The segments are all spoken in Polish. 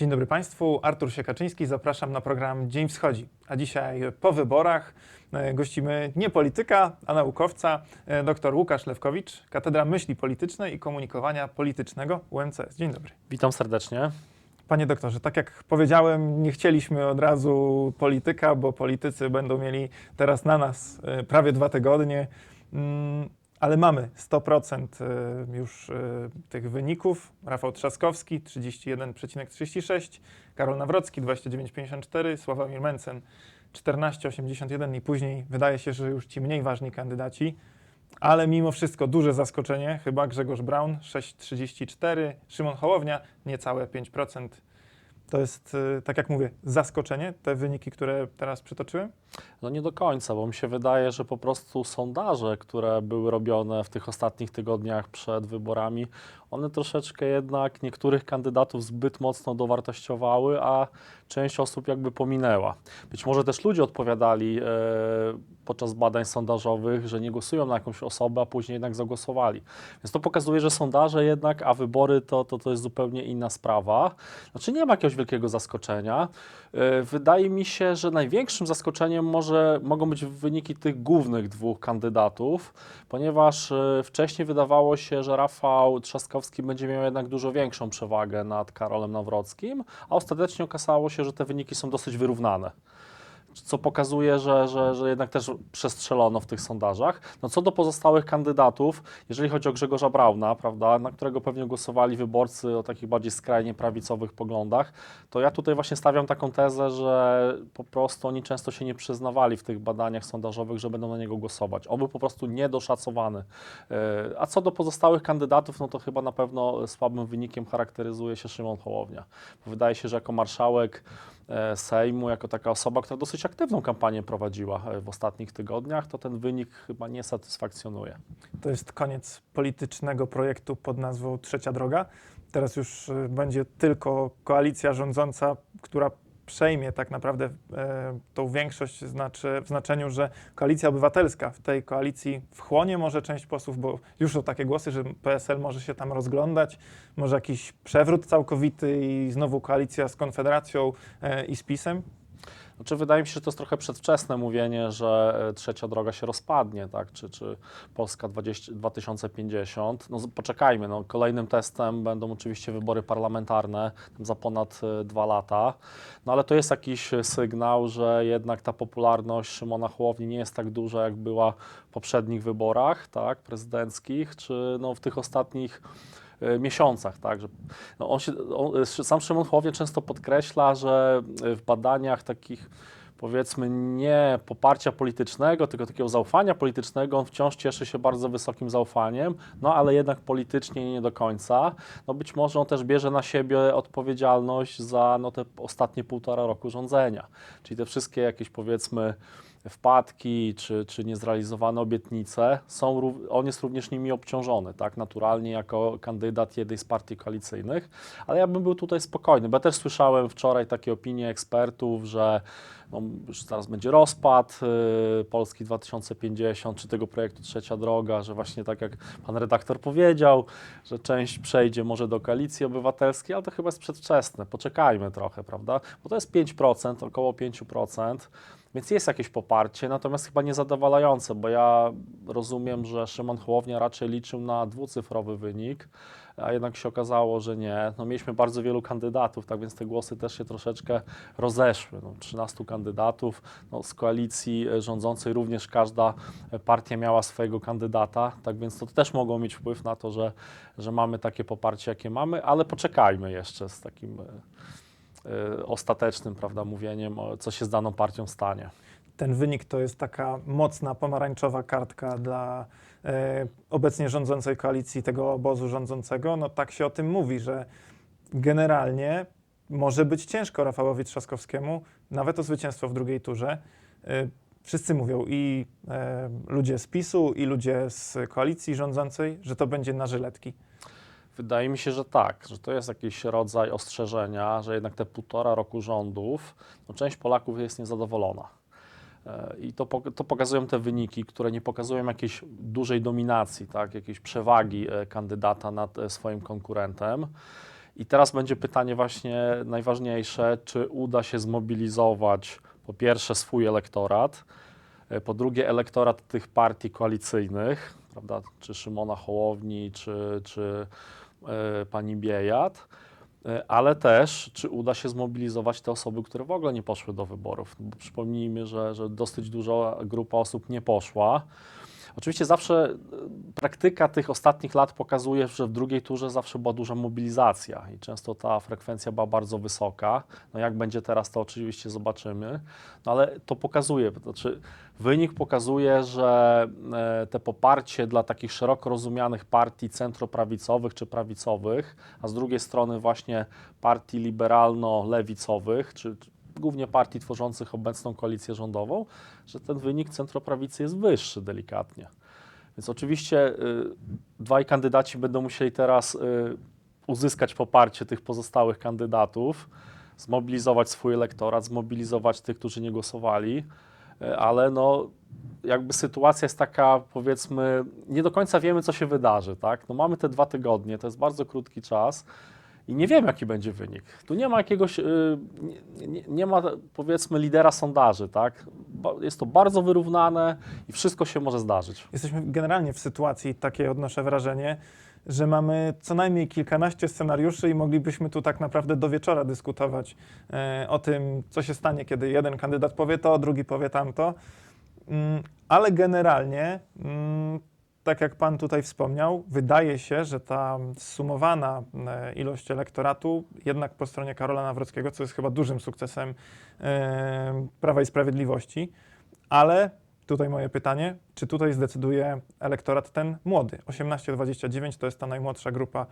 Dzień dobry Państwu, Artur Siekaczyński, zapraszam na program Dzień Wschodzi. A dzisiaj po wyborach e, gościmy nie polityka, a naukowca, e, dr Łukasz Lewkowicz, Katedra Myśli Politycznej i Komunikowania Politycznego UMCS. Dzień dobry. Witam serdecznie. Panie doktorze, tak jak powiedziałem, nie chcieliśmy od razu polityka, bo politycy będą mieli teraz na nas e, prawie dwa tygodnie, Mm, ale mamy 100% e, już e, tych wyników. Rafał Trzaskowski 31,36, Karol Nawrocki 29,54, Sławomir Mencen 14,81 i później wydaje się, że już ci mniej ważni kandydaci. Ale mimo wszystko duże zaskoczenie, chyba Grzegorz Braun 6,34, Szymon Hołownia niecałe 5%. To jest, y, tak jak mówię, zaskoczenie, te wyniki, które teraz przytoczyłem? No nie do końca, bo mi się wydaje, że po prostu sondaże, które były robione w tych ostatnich tygodniach przed wyborami, one troszeczkę jednak niektórych kandydatów zbyt mocno dowartościowały, a część osób jakby pominęła. Być może też ludzie odpowiadali e, podczas badań sondażowych, że nie głosują na jakąś osobę, a później jednak zagłosowali. Więc to pokazuje, że sondaże jednak, a wybory to, to, to jest zupełnie inna sprawa. Znaczy nie ma jakiegoś wielkiego zaskoczenia. E, Wydaje mi się, że największym zaskoczeniem może, mogą być wyniki tych głównych dwóch kandydatów, ponieważ e, wcześniej wydawało się, że Rafał Trzaskowski będzie miał jednak dużo większą przewagę nad Karolem Nawrockim, a ostatecznie okazało się, że te wyniki są dosyć wyrównane co pokazuje, że, że, że jednak też przestrzelono w tych sondażach. No co do pozostałych kandydatów, jeżeli chodzi o Grzegorza Brauna, prawda, na którego pewnie głosowali wyborcy o takich bardziej skrajnie prawicowych poglądach, to ja tutaj właśnie stawiam taką tezę, że po prostu oni często się nie przyznawali w tych badaniach sondażowych, że będą na niego głosować. On był po prostu niedoszacowany. Yy, A co do pozostałych kandydatów, no to chyba na pewno słabym wynikiem charakteryzuje się Szymon Hołownia. Wydaje się, że jako marszałek e, Sejmu, jako taka osoba, która dosyć aktywną kampanię prowadziła e, w ostatnich tygodniach, to ten wynik chyba nie satysfakcjonuje. To jest koniec politycznego projektu pod nazwą Trzecia Droga. Teraz już y, będzie tylko koalicja rządząca, która przejmie tak naprawdę e, tą większość znaczy, w znaczeniu, że koalicja obywatelska w tej koalicji wchłonie może część posłów, bo już są takie głosy, że PSL może się tam rozglądać, może jakiś przewrót całkowity i znowu koalicja z Konfederacją e, i z PiSem. Znaczy, wydaje mi się, że to jest trochę przedwczesne mówienie, że e, trzecia droga się rozpadnie, tak? czy, czy Polska 20, 2050. No, poczekajmy, no, kolejnym testem będą oczywiście wybory parlamentarne za ponad e, dwa lata, no ale to jest jakiś sygnał, że jednak ta popularność Szymona Hołowni nie jest tak duża, jak była w poprzednich wyborach tak? prezydenckich, czy no, w tych ostatnich miesiącach, tak, że no on się, on, sam Szymon Hołownia często podkreśla, że e, w badaniach takich powiedzmy nie poparcia politycznego, tylko takiego zaufania politycznego, on wciąż cieszy się bardzo wysokim zaufaniem, no ale jednak politycznie nie do końca. No być może on też bierze na siebie odpowiedzialność za no, te ostatnie półtora roku rządzenia, czyli te wszystkie jakieś powiedzmy wpadki czy, czy niezrealizowane obietnice, są, on jest również nimi obciążony, tak, naturalnie jako kandydat jednej z partii koalicyjnych, ale ja bym był tutaj spokojny, bo ja też słyszałem wczoraj takie opinie ekspertów, że no, już zaraz będzie rozpad y, Polski 2050, czy tego projektu Trzecia Droga, że właśnie tak jak pan redaktor powiedział, że część przejdzie może do koalicji obywatelskiej, ale to chyba jest przedwczesne, poczekajmy trochę, prawda, bo to jest 5%, około 5%, więc jest jakieś poparcie, natomiast chyba niezadowalające, bo ja rozumiem, że Szymon Hołownia raczej liczył na dwucyfrowy wynik, a jednak się okazało, że nie. No, mieliśmy bardzo wielu kandydatów, tak więc te głosy też się troszeczkę rozeszły. No, 13 kandydatów, no, z koalicji rządzącej również każda partia miała swojego kandydata, tak więc to też mogło mieć wpływ na to, że, że mamy takie poparcie, jakie mamy, ale poczekajmy jeszcze z takim e, ostatecznym prawda, mówieniem, co się z daną partią stanie. Ten wynik to jest taka mocna pomarańczowa kartka dla e, obecnie rządzącej koalicji, tego obozu rządzącego. No tak się o tym mówi, że generalnie może być ciężko Rafałowi Trzaskowskiemu, nawet o zwycięstwo w drugiej turze. E, wszyscy mówią i e, ludzie z PiSu, i ludzie z koalicji rządzącej, że to będzie na żyletki. Wydaje mi się, że tak, że to jest jakiś rodzaj ostrzeżenia, że jednak te półtora roku rządów, no część Polaków jest niezadowolona. E, I to, to pokazują te wyniki, które nie pokazują jakiejś dużej dominacji, tak, jakiejś przewagi e, kandydata nad e, swoim konkurentem. I teraz będzie pytanie właśnie najważniejsze, czy uda się zmobilizować po pierwsze swój elektorat, po drugie elektorat tych partii koalicyjnych, prawda, czy Szymona Hołowni, czy, czy pani Biejat, e, ale też czy uda się zmobilizować te osoby, które w ogóle nie poszły do wyborów. Bo przypomnijmy, że, że dosyć duża grupa osób nie poszła. Oczywiście zawsze e, praktyka tych ostatnich lat pokazuje, że w drugiej turze zawsze była duża mobilizacja i często ta frekwencja była bardzo wysoka. No jak będzie teraz, to oczywiście zobaczymy, no ale to pokazuje, to znaczy wynik pokazuje, że e, te poparcie dla takich szeroko rozumianych partii centroprawicowych czy prawicowych, a z drugiej strony właśnie partii liberalno-lewicowych, czy głównie partii tworzących obecną koalicję rządową, że ten wynik centroprawicy jest wyższy delikatnie. Więc oczywiście y, dwaj kandydaci będą musieli teraz y, uzyskać poparcie tych pozostałych kandydatów, zmobilizować swój elektorat, zmobilizować tych, którzy nie głosowali, y, ale no jakby sytuacja jest taka, powiedzmy, nie do końca wiemy, co się wydarzy, tak? No mamy te dwa tygodnie, to jest bardzo krótki czas i nie wiem, jaki będzie wynik. Tu nie ma jakiegoś, y, nie, nie, ma powiedzmy lidera sondaży, tak? Jest to bardzo wyrównane i wszystko się może zdarzyć. Jesteśmy generalnie w sytuacji, takie odnoszę wrażenie, że mamy co najmniej kilkanaście scenariuszy i moglibyśmy tu tak naprawdę do wieczora dyskutować e, o tym, co się stanie, kiedy jeden kandydat powie to, drugi powie tamto. Mm, ale generalnie, mm, tak jak Pan tutaj wspomniał, wydaje się, że ta sumowana e, ilość elektoratu jednak po stronie Karola Nawrockiego, co jest chyba dużym sukcesem e, Prawa i Sprawiedliwości, ale tutaj moje pytanie, czy tutaj zdecyduje elektorat ten młody? 18-29 to jest ta najmłodsza grupa,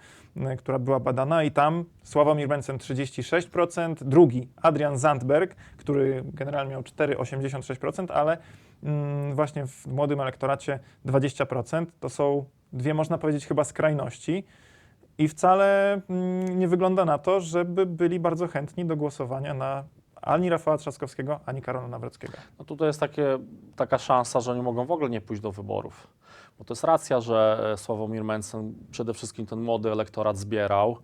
która była badana i tam Sławomir Mencen 36%, drugi Adrian Zandberg, który generalnie miał 4,86%, ale mm, właśnie w młodym elektoracie 20%. To są dwie, można powiedzieć, chyba skrajności. I wcale mm, nie wygląda na to, żeby byli bardzo chętni do głosowania na ani Rafała Trzaskowskiego, ani Karola Nawrockiego. No tutaj jest takie, taka szansa, że oni mogą w ogóle nie pójść do wyborów. Bo to jest racja, że e, Sławomir Mencen przede wszystkim ten młody elektorat zbierał.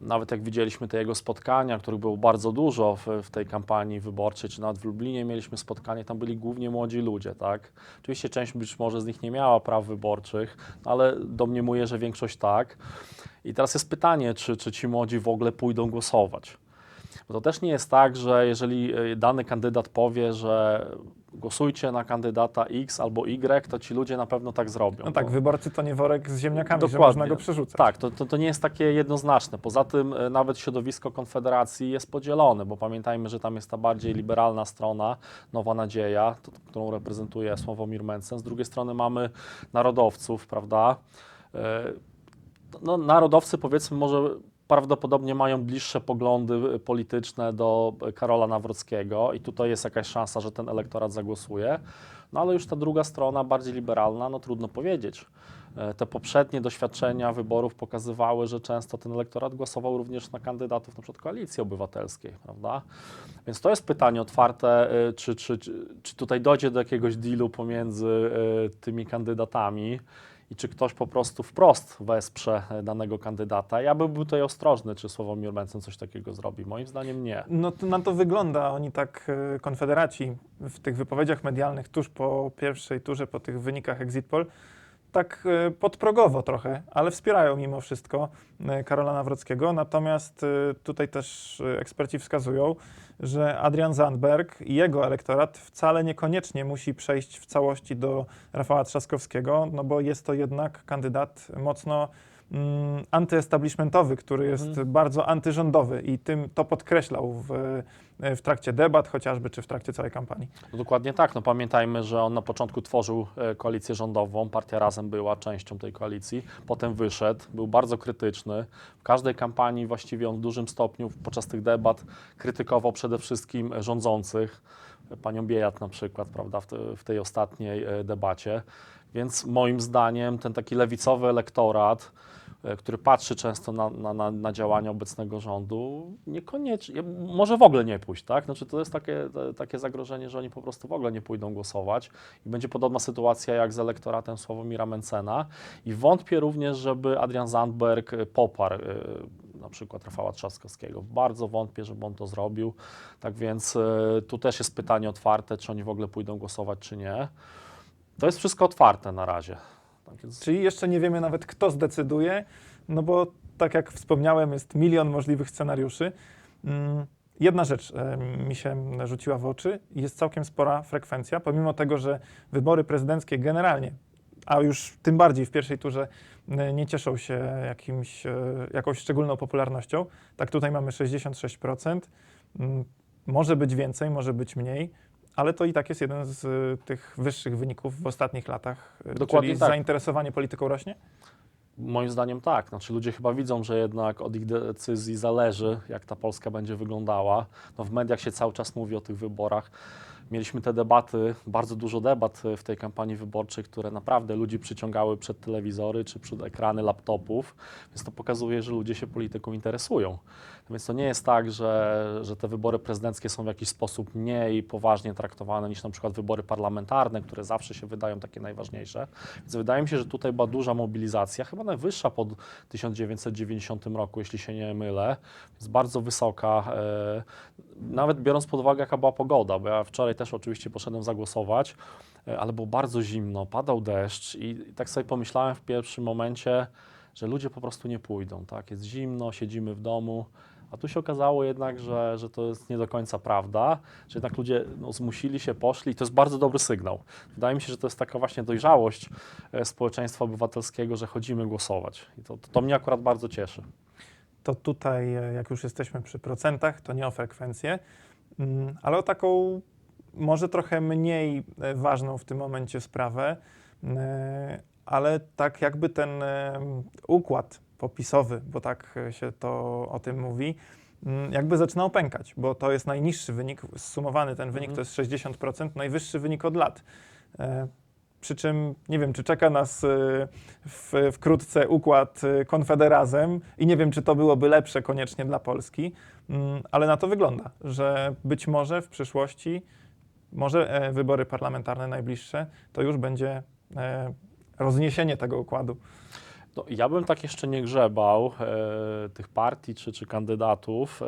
Nawet jak widzieliśmy te jego spotkania, których było bardzo dużo w, w tej kampanii wyborczej, czy nawet w Lublinie mieliśmy spotkanie, tam byli głównie młodzi ludzie, tak? Oczywiście część być może z nich nie miała praw wyborczych, no ale domniemuję, że większość tak. I teraz jest pytanie, czy, czy ci młodzi w ogóle pójdą głosować. Bo to też nie jest tak, że jeżeli y, dany kandydat powie, że głosujcie na kandydata X albo Y, to ci ludzie na pewno tak zrobią. No tak, Bo- wyborcy to nie worek z ziemniakami, że Dokładnie. można go przerzucać. tak, to, to, to nie jest takie jednoznaczne. Poza tym e, nawet środowisko Konfederacji jest podzielone, bo pamiętajmy, że tam jest ta bardziej liberalna strona, Nowa Nadzieja, to, którą reprezentuje Sławomir Mencen. Z drugiej strony mamy narodowców, prawda? E, No, narodowcy powiedzmy może prawdopodobnie mają bliższe poglądy e, polityczne do e, Karola Nawrockiego i tutaj jest jakaś szansa, że ten elektorat zagłosuje. No ale już ta druga strona, bardziej liberalna, no trudno powiedzieć. E, Te poprzednie doświadczenia wyborów pokazywały, że często ten elektorat głosował również na kandydatów przykład Koalicji Obywatelskiej, prawda? Więc to jest pytanie otwarte, e, czy, czy, czy, tutaj dojdzie do jakiegoś dealu pomiędzy tymi kandydatami i czy ktoś po prostu wprost wesprze e, danego kandydata. Ja bym był tutaj ostrożny, czy Sławomir Mencen coś takiego zrobi. Moim zdaniem nie. No to na to wygląda. Oni tak, e, konfederaci, w tych wypowiedziach medialnych tuż po pierwszej turze, po tych wynikach exit poll, tak e, podprogowo trochę, ale wspierają mimo wszystko e, Karola Nawrockiego. Natomiast e, tutaj też eksperci wskazują, że Adrian Zandberg i jego elektorat wcale niekoniecznie musi przejść w całości do Rafała Trzaskowskiego, no bo jest to jednak kandydat mocno mm, antyestablishmentowy, który jest Mhm. bardzo antyrządowy i tym to podkreślał w, w trakcie debat chociażby, czy w trakcie całej kampanii. No dokładnie tak. No pamiętajmy, że on na początku tworzył e, koalicję rządową, partia Razem była częścią tej koalicji, potem wyszedł, był bardzo krytyczny. W każdej kampanii właściwie on w dużym stopniu podczas tych debat krytykował przede wszystkim rządzących, panią Biejat na przykład, prawda, w, te, w tej ostatniej e, debacie. Więc moim zdaniem ten taki lewicowy elektorat, który patrzy często na, na, na, działania obecnego rządu, niekoniecznie, może w ogóle nie pójść, tak? Znaczy to jest takie, takie zagrożenie, że oni po prostu w ogóle nie pójdą głosować i będzie podobna sytuacja jak z elektoratem Sławomira Mencena i wątpię również, żeby Adrian Zandberg e, poparł e, na przykład Rafała Trzaskowskiego. Bardzo wątpię, żeby on to zrobił. Tak więc e, tu też jest pytanie otwarte, czy oni w ogóle pójdą głosować, czy nie. To jest wszystko otwarte na razie. Tak. Czyli jeszcze nie wiemy nawet, kto zdecyduje, no bo tak jak wspomniałem, jest milion możliwych scenariuszy. Mm, Jedna rzecz e, mi się rzuciła w oczy. Jest całkiem spora frekwencja, pomimo tego, że wybory prezydenckie generalnie, a już tym bardziej w pierwszej turze, e, nie cieszą się jakimś, e, jakąś szczególną popularnością. Tak tutaj mamy 66%. Mm, Może być więcej, może być mniej, ale to i tak jest jeden z e, tych wyższych wyników w ostatnich latach. E, Dokładnie Czyli tak. zainteresowanie polityką rośnie? Moim zdaniem tak. Znaczy ludzie chyba widzą, że jednak od ich decyzji zależy, jak ta Polska będzie wyglądała. No w mediach się cały czas mówi o tych wyborach. Mieliśmy te debaty, bardzo dużo debat w tej kampanii wyborczej, które naprawdę ludzi przyciągały przed telewizory czy przed ekrany laptopów, więc to pokazuje, że ludzie się polityką interesują. Więc to nie jest tak, że, że te wybory prezydenckie są w jakiś sposób mniej poważnie traktowane niż na przykład wybory parlamentarne, które zawsze się wydają takie najważniejsze. Więc wydaje mi się, że tutaj była duża mobilizacja, chyba najwyższa po 1990 roku, jeśli się nie mylę. Jest bardzo wysoka, e, nawet biorąc pod uwagę, jaka była pogoda, bo ja wczoraj też oczywiście poszedłem zagłosować, e, ale było bardzo zimno, padał deszcz i, tak sobie pomyślałem w pierwszym momencie, że ludzie po prostu nie pójdą, tak? Jest zimno, siedzimy w domu, a tu się okazało jednak, że, że to jest nie do końca prawda, że jednak ludzie no, zmusili się, poszli i to jest bardzo dobry sygnał. Wydaje mi się, że to jest taka właśnie dojrzałość e, społeczeństwa obywatelskiego, że chodzimy głosować i to, to, to mnie akurat bardzo cieszy. To tutaj, e, jak już jesteśmy przy procentach, to nie o frekwencję, mm, ale o taką może trochę mniej e, ważną w tym momencie sprawę, e, ale tak jakby ten układ popisowy, bo tak się to o tym mówi, mm, jakby zaczynał pękać, bo to jest najniższy wynik, zsumowany ten wynik Mhm. to jest 60%, najwyższy wynik od lat. Przy czym nie wiem, czy czeka nas e, w, wkrótce układ e, konfederazem i nie wiem, czy to byłoby lepsze koniecznie dla Polski, mm, ale na to wygląda, że być może w przyszłości, może e, wybory parlamentarne najbliższe, to już będzie e, rozniesienie tego układu. No, ja bym tak jeszcze nie grzebał e, tych partii czy, czy kandydatów, e,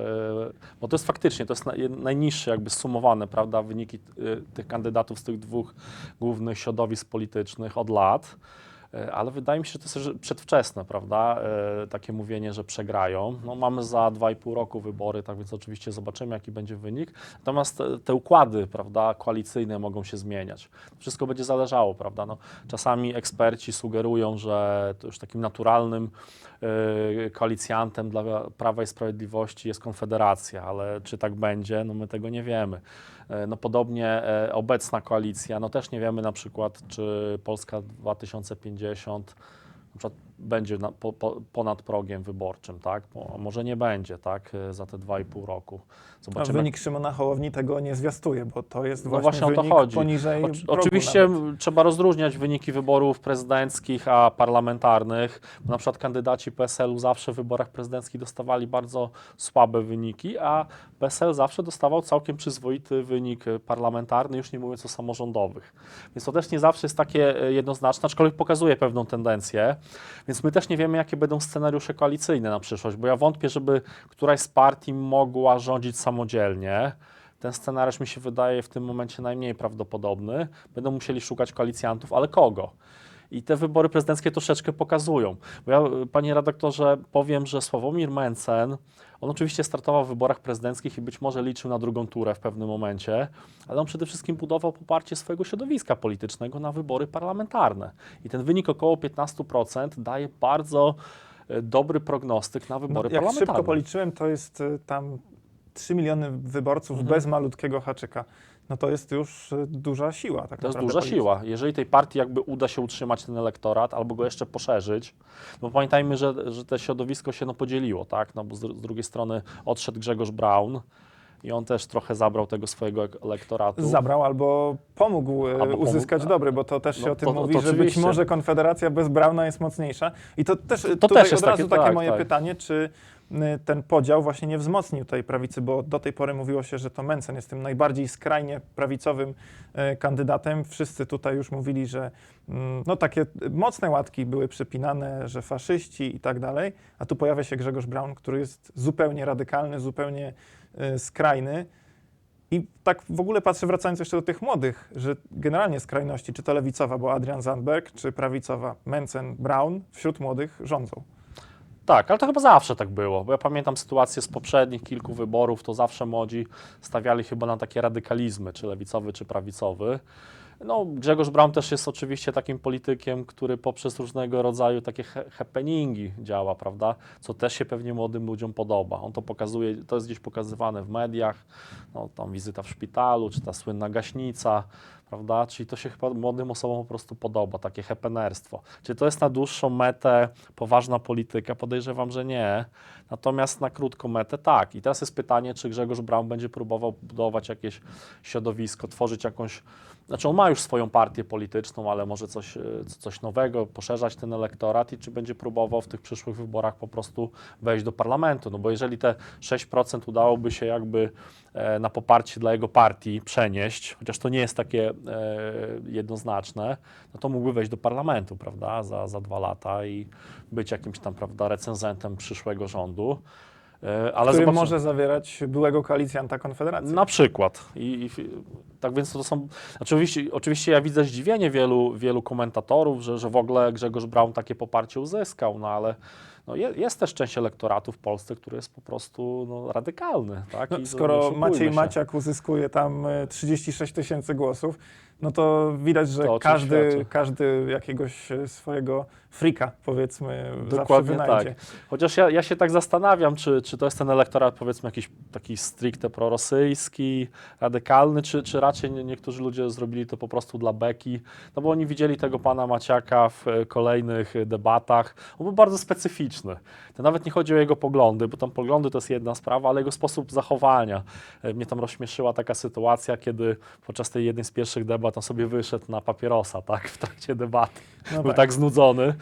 bo to jest faktycznie, to jest naj, najniższe jakby sumowane, prawda, wyniki e, tych kandydatów z tych dwóch głównych środowisk politycznych od lat. E, Ale wydaje mi się, że to jest przedwczesne, prawda? E, takie mówienie, że przegrają. No, mamy za 2,5 roku wybory, tak więc oczywiście zobaczymy, jaki będzie wynik. Natomiast te, te układy, prawda, koalicyjne mogą się zmieniać. Wszystko będzie zależało, prawda? No, czasami eksperci sugerują, że to już takim naturalnym e, koalicjantem dla Prawa i Sprawiedliwości jest Konfederacja, ale czy tak będzie, no my tego nie wiemy. E, No podobnie e, obecna koalicja, no też nie wiemy na przykład, czy Polska 2050 na przykład będzie na, po, po, ponad progiem wyborczym, tak? Bo, a może nie będzie, tak? E, Za te 2,5 roku. A Zobaczymy. wynik Szymona Hołowni tego nie zwiastuje, bo to jest No właśnie, właśnie o to wynik chodzi. poniżej Oczy- Oczywiście nawet. trzeba rozróżniać wyniki wyborów prezydenckich a parlamentarnych. Bo na przykład kandydaci PSL-u zawsze w wyborach prezydenckich dostawali bardzo słabe wyniki, a PSL zawsze dostawał całkiem przyzwoity wynik parlamentarny, już nie mówiąc o samorządowych. Więc to też nie zawsze jest takie e, jednoznaczne, aczkolwiek pokazuje pewną tendencję. Więc my też nie wiemy, jakie będą scenariusze koalicyjne na przyszłość, bo ja wątpię, żeby któraś z partii mogła rządzić samodzielnie. Ten scenariusz mi się wydaje w tym momencie najmniej prawdopodobny. Będą musieli szukać koalicjantów, ale kogo? I te wybory prezydenckie troszeczkę pokazują. Bo ja, y, panie redaktorze, powiem, że Sławomir Mencen, on oczywiście startował w wyborach prezydenckich i być może liczył na drugą turę w pewnym momencie, ale on przede wszystkim budował poparcie swojego środowiska politycznego na wybory parlamentarne. I ten wynik około 15% daje bardzo y, dobry prognostyk na No, wybory jak parlamentarne. szybko policzyłem, to jest y, tam 3 miliony wyborców Mhm. bez malutkiego haczyka. No to jest już y, duża siła. Tak To jest duża siła. Jeżeli tej partii jakby uda się utrzymać ten elektorat albo go jeszcze poszerzyć, bo pamiętajmy, że, że to środowisko się no podzieliło, tak? No bo z, z drugiej strony odszedł Grzegorz Braun i on też trochę zabrał tego swojego ek- elektoratu. Zabrał albo pomógł y, Albo uzyskać pomógł, dobry, bo to też się no o tym to- to mówi, że być oczywiście. może Konfederacja bez Brauna jest mocniejsza. I to też, To też jest od razu takie- takie tak, moje tak. pytanie, czy ten podział właśnie nie wzmocnił tej prawicy, bo do tej pory mówiło się, że to Mencen jest tym najbardziej skrajnie prawicowym y, kandydatem. Wszyscy tutaj już mówili, że mm, no, takie mocne łatki były przypinane, że faszyści i tak dalej, a tu pojawia się Grzegorz Braun, który jest zupełnie radykalny, zupełnie y, skrajny. I tak w ogóle patrzę, wracając jeszcze do tych młodych, że generalnie skrajności, czy to lewicowa, bo Adrian Zandberg, czy prawicowa Mencen, Brown, wśród młodych rządzą. Tak, ale to chyba zawsze tak było, bo ja pamiętam sytuację z poprzednich kilku wyborów, to zawsze młodzi stawiali chyba na takie radykalizmy, czy lewicowy, czy prawicowy. No, Grzegorz Braun też jest oczywiście takim politykiem, który poprzez różnego rodzaju takie happeningi działa, prawda? Co też się pewnie młodym ludziom podoba. On to pokazuje, to jest gdzieś pokazywane w mediach, no, tam wizyta w szpitalu, czy ta słynna gaśnica, prawda? Czyli to się chyba młodym osobom po prostu podoba, takie hepenerstwo. Czy to jest na dłuższą metę poważna polityka? Podejrzewam, że nie. Natomiast na krótką metę tak. I teraz jest pytanie, czy Grzegorz Braun będzie próbował budować jakieś środowisko, tworzyć jakąś. Znaczy, on ma już swoją partię polityczną, ale może coś, e, coś nowego, poszerzać ten elektorat i czy będzie próbował w tych przyszłych wyborach po prostu wejść do parlamentu. No bo jeżeli te 6% udałoby się jakby e, na poparcie dla jego partii przenieść, chociaż to nie jest takie e, jednoznaczne, no to mógłby wejść do parlamentu, prawda, za, za dwa lata i być jakimś tam, prawda, recenzentem przyszłego rządu. E, Ale który zobaczymy. może zawierać byłego koalicjanta Konfederacji. Na przykład. I, i, tak więc to są. Oczywiście, oczywiście ja widzę zdziwienie wielu, wielu komentatorów, że, że w ogóle Grzegorz Braun takie poparcie uzyskał, no ale no je, jest też część elektoratu w Polsce, który jest po prostu no, radykalny. Tak? No, skoro Maciej się. Maciak uzyskuje tam e, 36 tysięcy głosów, no to widać, że To każdy, świadczy. każdy jakiegoś e, swojego frika, powiedzmy, zawsze Dokładnie wynajdzie. tak. Chociaż ja, ja się tak zastanawiam, czy, czy to jest ten elektorat, powiedzmy, jakiś taki stricte prorosyjski, radykalny, czy, czy raczej nie, niektórzy ludzie zrobili to po prostu dla beki, no bo oni widzieli tego pana Maciaka w e, kolejnych e, debatach. On był bardzo specyficzny. To nawet nie chodzi o jego poglądy, bo tam poglądy to jest jedna sprawa, ale jego sposób zachowania. Mnie tam rozśmieszyła taka sytuacja, kiedy podczas tej jednej z pierwszych debat on sobie wyszedł na papierosa, tak, w trakcie debaty No był tak. tak znudzony.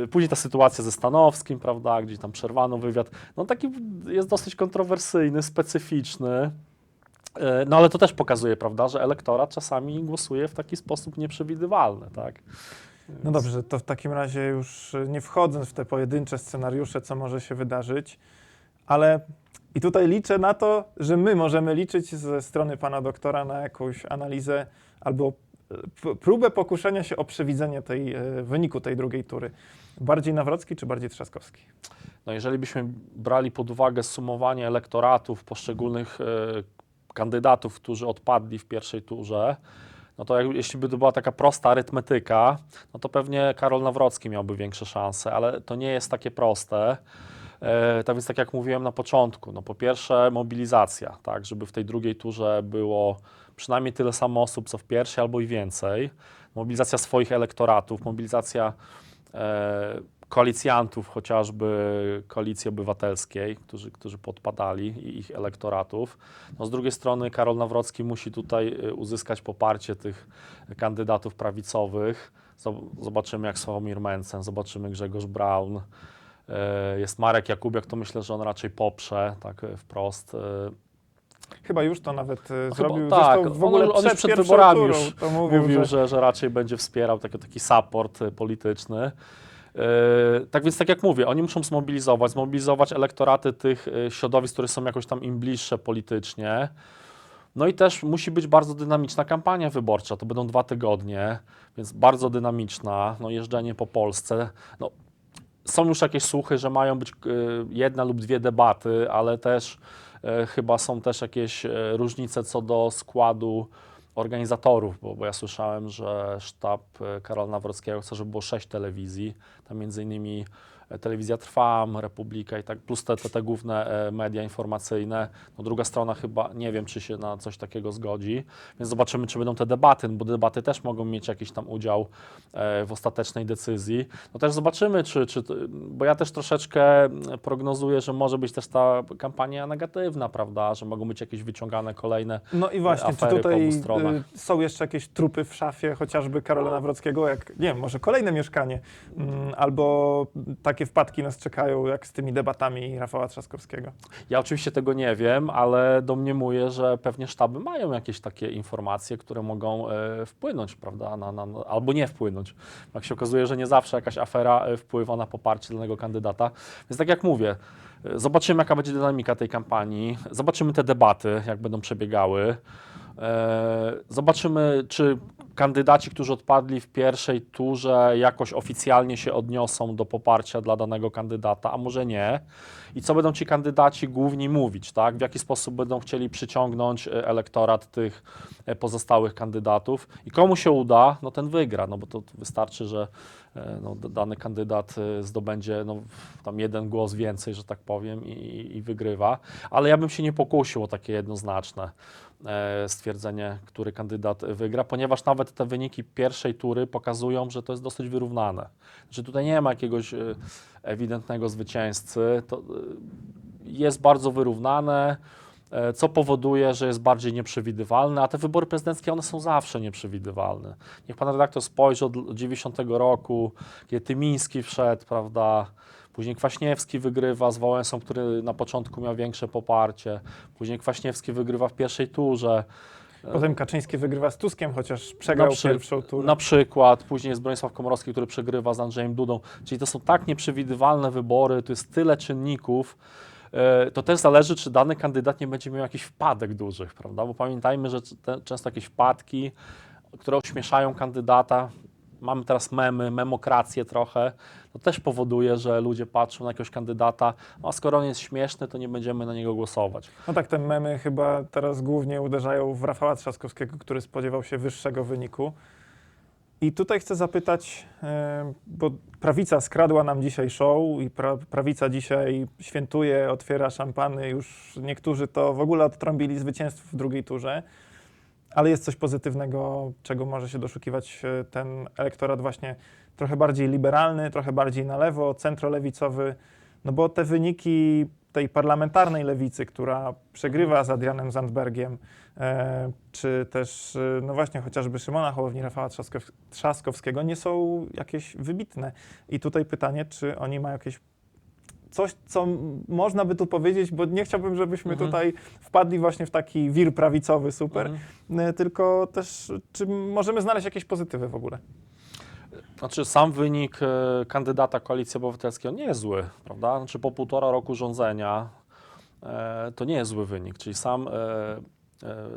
Yy, Później ta sytuacja ze Stanowskim, prawda, gdzie tam przerwano wywiad. No taki jest dosyć kontrowersyjny, specyficzny. Yy, No ale to też pokazuje, prawda, że elektorat czasami głosuje w taki sposób nieprzewidywalny, tak? No dobrze, to w takim razie już nie wchodząc w te pojedyncze scenariusze, co może się wydarzyć, ale i tutaj liczę na to, że my możemy liczyć ze strony pana doktora na jakąś analizę albo e, próbę pokuszenia się o przewidzenie tej, e, wyniku tej drugiej tury. Bardziej Nawrocki czy bardziej Trzaskowski? No jeżeli byśmy brali pod uwagę sumowanie elektoratów poszczególnych e, kandydatów, którzy odpadli w pierwszej turze, no to jak, jeśli by to była taka prosta arytmetyka, no to pewnie Karol Nawrocki miałby większe szanse, ale to nie jest takie proste. E, tak więc tak jak mówiłem na początku, no po pierwsze mobilizacja, tak, żeby w tej drugiej turze było przynajmniej tyle samo osób, co w pierwszej albo i więcej. Mobilizacja swoich elektoratów, mobilizacja e, koalicjantów, chociażby koalicji obywatelskiej, którzy, którzy podpadali i ich elektoratów. No z drugiej strony Karol Nawrocki musi tutaj y, uzyskać poparcie tych kandydatów prawicowych. Zob- Zobaczymy jak Sławomir Mencen, zobaczymy Grzegorz Braun. E, Jest Marek Jakubiak, to myślę, że on raczej poprze, tak e, wprost. e, Chyba już to nawet No zrobił. chyba- tak, w on- ogóle on już przed, przed wyborami turą już mówił, mówił, że... że, że raczej będzie wspierał taki, taki support polityczny. Yy, tak więc, tak jak mówię, oni muszą zmobilizować, zmobilizować elektoraty tych środowisk, które są jakoś tam im bliższe politycznie. No i też musi być bardzo dynamiczna kampania wyborcza. To będą dwa tygodnie, więc bardzo dynamiczna. No, jeżdżenie po Polsce. No, są już jakieś słuchy, że mają być y, jedna lub dwie debaty, ale też y, chyba są też jakieś y, różnice co do składu organizatorów, bo, bo ja słyszałem, że sztab Karola Nawrockiego chce, żeby było sześć telewizji, tam między innymi Telewizja Trwam, Republika i tak, plus te, te, te główne e, media informacyjne. No druga strona chyba, nie wiem, czy się na coś takiego zgodzi, więc zobaczymy, czy będą te debaty, bo debaty też mogą mieć jakiś tam udział e, w ostatecznej decyzji. No też zobaczymy, czy, czy, bo ja też troszeczkę prognozuję, że może być też ta kampania negatywna, prawda, że mogą być jakieś wyciągane kolejne No i właśnie, czy afery po tutaj y, są jeszcze jakieś trupy w szafie, chociażby Karola Nawrockiego, jak, nie wiem, może kolejne mieszkanie, mm, albo takie jakie wpadki nas czekają, jak z tymi debatami Rafała Trzaskowskiego? Ja oczywiście tego nie wiem, ale domniemuję, że pewnie sztaby mają jakieś takie informacje, które mogą e, wpłynąć, prawda, na, na, na, albo nie wpłynąć. Jak się okazuje, że nie zawsze jakaś afera e, wpływa na poparcie danego kandydata. Więc tak jak mówię, e, zobaczymy jaka będzie dynamika tej kampanii, zobaczymy te debaty, jak będą przebiegały. E, Zobaczymy, czy kandydaci, którzy odpadli w pierwszej turze, jakoś oficjalnie się odniosą do poparcia dla danego kandydata, a może nie. I co będą ci kandydaci główni mówić, tak? W jaki sposób będą chcieli przyciągnąć e, elektorat tych e, pozostałych kandydatów. I komu się uda, no ten wygra, no bo to wystarczy, że no, dany kandydat zdobędzie no, tam jeden głos więcej, że tak powiem, i, i wygrywa. Ale ja bym się nie pokusił o takie jednoznaczne stwierdzenie, który kandydat wygra, ponieważ nawet te wyniki pierwszej tury pokazują, że to jest dosyć wyrównane. Że tutaj nie ma jakiegoś e, ewidentnego zwycięzcy. To e, jest bardzo wyrównane, e, co powoduje, że jest bardziej nieprzewidywalne, a te wybory prezydenckie, one są zawsze nieprzewidywalne. Niech pan redaktor spojrzy od 90 roku, kiedy Tymiński wszedł, prawda, Później Kwaśniewski wygrywa z Wałęsą, który na początku miał większe poparcie. Później Kwaśniewski wygrywa w pierwszej turze. Potem Kaczyński wygrywa z Tuskiem, chociaż przegrał przy- pierwszą turę. Na przykład, później jest Bronisław Komorowski, który przegrywa z Andrzejem Dudą. Czyli to są tak nieprzewidywalne wybory, tu jest tyle czynników. E, To też zależy, czy dany kandydat nie będzie miał jakichś wpadek dużych, prawda? Bo pamiętajmy, że te, często jakieś wpadki, które ośmieszają kandydata, mamy teraz memy, memokrację trochę, to też powoduje, że ludzie patrzą na jakiegoś kandydata, no a skoro on jest śmieszny, to nie będziemy na niego głosować. No tak, te memy chyba teraz głównie uderzają w Rafała Trzaskowskiego, który spodziewał się wyższego wyniku. I tutaj chcę zapytać, e, bo prawica skradła nam dzisiaj show i pra, prawica dzisiaj świętuje, otwiera szampany, już niektórzy to w ogóle odtrąbili zwycięstwo w drugiej turze, ale jest coś pozytywnego, czego może się doszukiwać e, ten elektorat właśnie trochę bardziej liberalny, trochę bardziej na lewo, centrolewicowy, no bo te wyniki tej parlamentarnej lewicy, która przegrywa z Adrianem Zandbergiem, e, czy też, e, no właśnie, chociażby Szymona Hołowni, Rafała Trzaskow- Trzaskowskiego, nie są jakieś wybitne. I tutaj pytanie, czy oni mają jakieś coś, co można by tu powiedzieć, bo nie chciałbym, żebyśmy Mhm. tutaj wpadli właśnie w taki wir prawicowy super, Mhm. e, tylko też, czy możemy znaleźć jakieś pozytywy w ogóle? Znaczy sam wynik e, kandydata Koalicji Obywatelskiej on nie jest zły, prawda? Znaczy po półtora roku rządzenia e, to nie jest zły wynik, czyli sam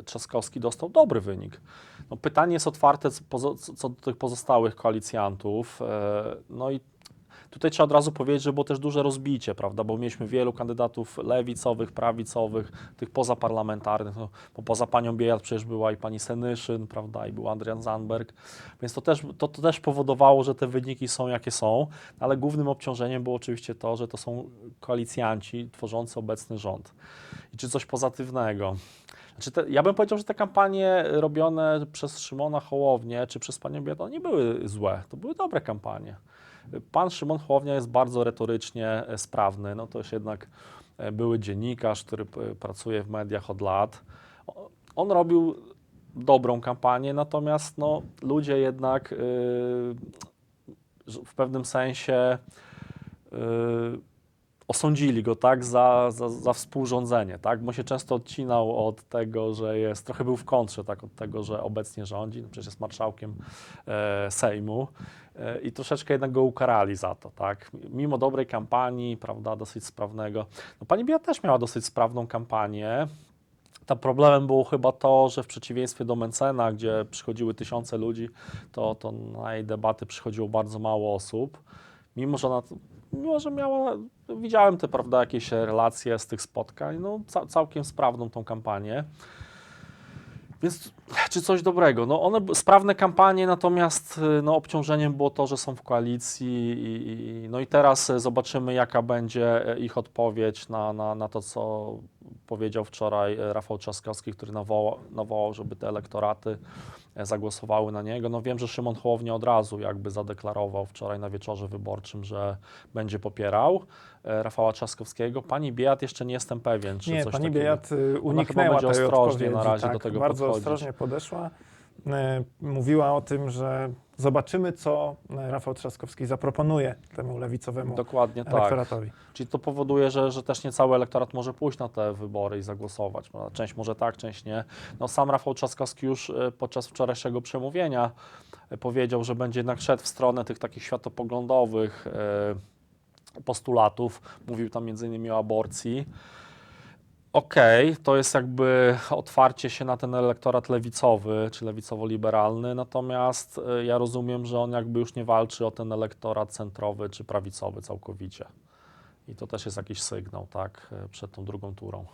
Trzaskowski dostał dobry wynik. No, pytanie jest otwarte co, co do tych pozostałych koalicjantów. No i Tutaj trzeba od razu powiedzieć, że było też duże rozbicie, prawda, bo mieliśmy wielu kandydatów lewicowych, prawicowych, tych pozaparlamentarnych, no, bo poza panią Biejat przecież była i pani Senyszyn, prawda, i był Adrian Zandberg, więc to też, to, to też powodowało, że te wyniki są jakie są, ale głównym obciążeniem było oczywiście to, że to są koalicjanci tworzący obecny rząd. I czy coś pozytywnego? Znaczy te, ja bym powiedział, że te kampanie robione przez Szymona Hołownię czy przez panią Biejat, nie były złe, to były dobre kampanie. Pan Szymon Hołownia jest bardzo retorycznie e, sprawny. No to już jednak e, były dziennikarz, który p- pracuje w mediach od lat. On robił dobrą kampanię, natomiast no, ludzie jednak y, że w pewnym sensie y, osądzili go tak za, za, za współrządzenie, tak? Bo się często odcinał od tego, że jest, trochę był w kontrze, tak? Od tego, że obecnie rządzi, no przecież jest marszałkiem e, Sejmu e, i troszeczkę jednak go ukarali za to, tak? Mimo dobrej kampanii, prawda, dosyć sprawnego. No pani Bia też miała dosyć sprawną kampanię. Tam problemem było chyba to, że w przeciwieństwie do Mencena, gdzie przychodziły tysiące ludzi, to, to na jej debaty przychodziło bardzo mało osób. Mimo, że ona, mimo, że miała, widziałem te, prawda, jakieś relacje z tych spotkań, no ca- całkiem sprawną tą kampanię. Więc czy coś dobrego? No one sprawne kampanie, natomiast y, no, obciążeniem było to, że są w koalicji i, i no i teraz y, zobaczymy, jaka będzie y, ich odpowiedź na, na, na to, co powiedział wczoraj y, Rafał Trzaskowski, który nawołał, nawołał, żeby te elektoraty e, zagłosowały na niego. No wiem, że Szymon Hołownia od razu jakby zadeklarował wczoraj na wieczorze wyborczym, że będzie popierał e, Rafała Trzaskowskiego. Pani Biat jeszcze nie jestem pewien, czy Nie, coś pani takiego. Bejat y, chyba uniknęła będzie tej ostrożnie na razie tak, do tego bardzo podchodzić. ostrożnie podeszła. E, mówiła o tym, że zobaczymy, co e, Rafał Trzaskowski zaproponuje temu lewicowemu Dokładnie tak. elektoratowi. Czyli to powoduje, że, że też nie cały elektorat może pójść na te wybory i zagłosować. prawda? Część może tak, część nie. No, sam Rafał Trzaskowski już e, podczas wczorajszego przemówienia powiedział, że będzie jednak szedł w stronę tych takich światopoglądowych postulatów. Mówił tam między innymi o aborcji. Okej, to jest jakby otwarcie się na ten elektorat lewicowy, czy lewicowo-liberalny, natomiast e, ja rozumiem, że on jakby już nie walczy o ten elektorat centrowy czy prawicowy całkowicie. I to też jest jakiś sygnał, tak, e, przed tą drugą turą.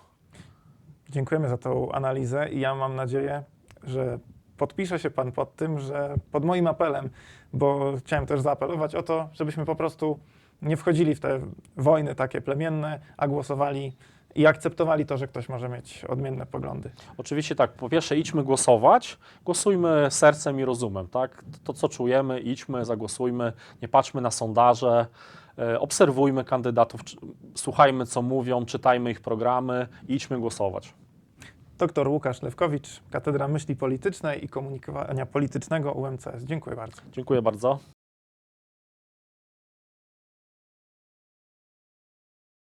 Dziękujemy za tą analizę i ja mam nadzieję, że podpisze się Pan pod tym, że pod moim apelem, bo chciałem też zaapelować o to, żebyśmy po prostu nie wchodzili w te wojny takie plemienne, a głosowali i akceptowali to, że ktoś może mieć odmienne poglądy. Oczywiście tak, po pierwsze idźmy głosować, głosujmy sercem i rozumem, tak? To, co czujemy, idźmy, zagłosujmy, nie patrzmy na sondaże, e, obserwujmy kandydatów, słuchajmy, co mówią, czytajmy ich programy, idźmy głosować. Doktor Łukasz Lewkowicz, Katedra Myśli Politycznej i Komunikowania Politycznego UMCS. Dziękuję bardzo. Dziękuję bardzo.